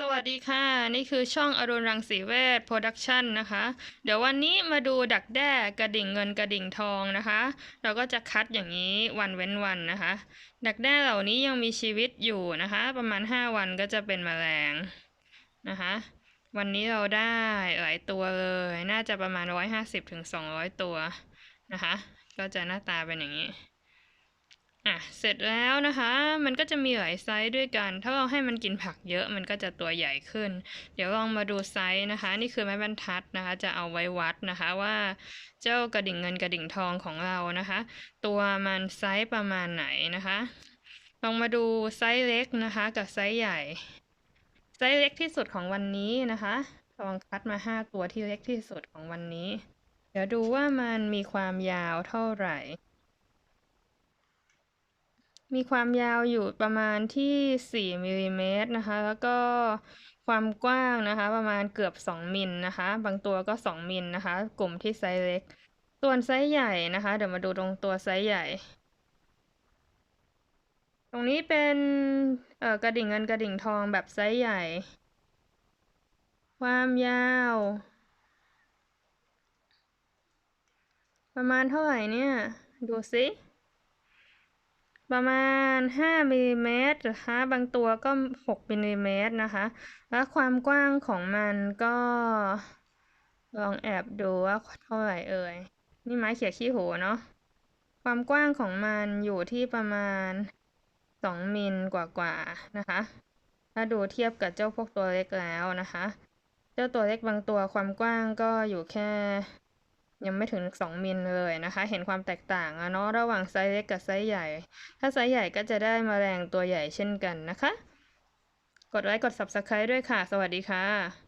สวัสดีค่ะ นี่คือช่องอรุณรังสีเวชโปรดักชันนะคะ เดี๋ยววันนี้มาดูดักแด้กระดิ่งเงินกระดิ่งทองนะคะ เราก็จะคัดอย่างนี้วันเว้นวันนะคะ ดักแด้เหล่านี้ยังมีชีวิตอยู่นะคะ ประมาณ 5 วันก็จะเป็นแมลงนะคะ วันนี้เราได้หลายตัวเลย น่าจะประมาณ 150ถึง200 ตัวนะคะ ก็จะหน้าตาเป็นอย่างนี้ อะเสร็จแล้วนะคะ มันก็จะมีหลายไซส์ด้วยกัน ถ้าเราให้มันกินผักเยอะมันก็จะตัวใหญ่ขึ้น เดี๋ยวลองมาดูไซส์นะคะ นี่คือไม้บรรทัดนะคะ จะเอาไว้วัดนะคะว่าเจ้ากระดิ่งเงินกระดิ่งทองของเรานะคะ ตัวมันไซส์ประมาณไหนนะคะลองมาดูไซส์เล็กนะคะ กับไซส์ใหญ่ ไซส์เล็กที่สุดของวันนี้นะคะลองคัดมาห้าตัวที่เล็กที่สุดของวันนี้ เดี๋ยวดูว่ามันมีความยาวเท่าไหร่ มีความยาวอยู่ประมาณที่ 4มิลลิเมตรนะคะ แล้วก็ความกว้างนะคะ ประมาณเกือบ 2 มิลนะคะ บางตัวก็ 2 มิลนะคะ กลุ่มที่ไซส์เล็ก ส่วนไซส์ใหญ่นะคะ เดี๋ยวมาดูตรงตัวไซส์ใหญ่ ตรงนี้เป็นเอ่อกระดิ่งเงินกระดิ่งทองแบบไซส์ใหญ่ ความยาวประมาณเท่าไหร่เนี่ย ดูสิ ประมาณ 5มิลลิเมตรนะคะบางตัวก็ 6มิลลิเมตรนะคะ แล้วความกว้างของมันก็ลองแอบดูว่าเท่าไหร่เอ่ย นี่ไม้เขี่ยขี้หูเนาะความกว้างของมันอยู่ที่ประมาณ 2มิลกว่าๆนะคะ ถ้าดูเทียบกับเจ้าพวกตัวเล็กแล้วนะคะ เจ้าตัวเล็กบางตัวความกว้างก็อยู่แค่ ยังไม่ถึง 2มิลเลยนะคะ เห็นความแตกต่างอะเนาะระหว่างไซส์เล็กกับไซส์ใหญ่ ถ้าไซส์ใหญ่ก็จะได้มแมลงตัวใหญ่เช่นกันนะคะ กดไลค์กด Subscribe ด้วยค่ะ สวัสดีค่ะ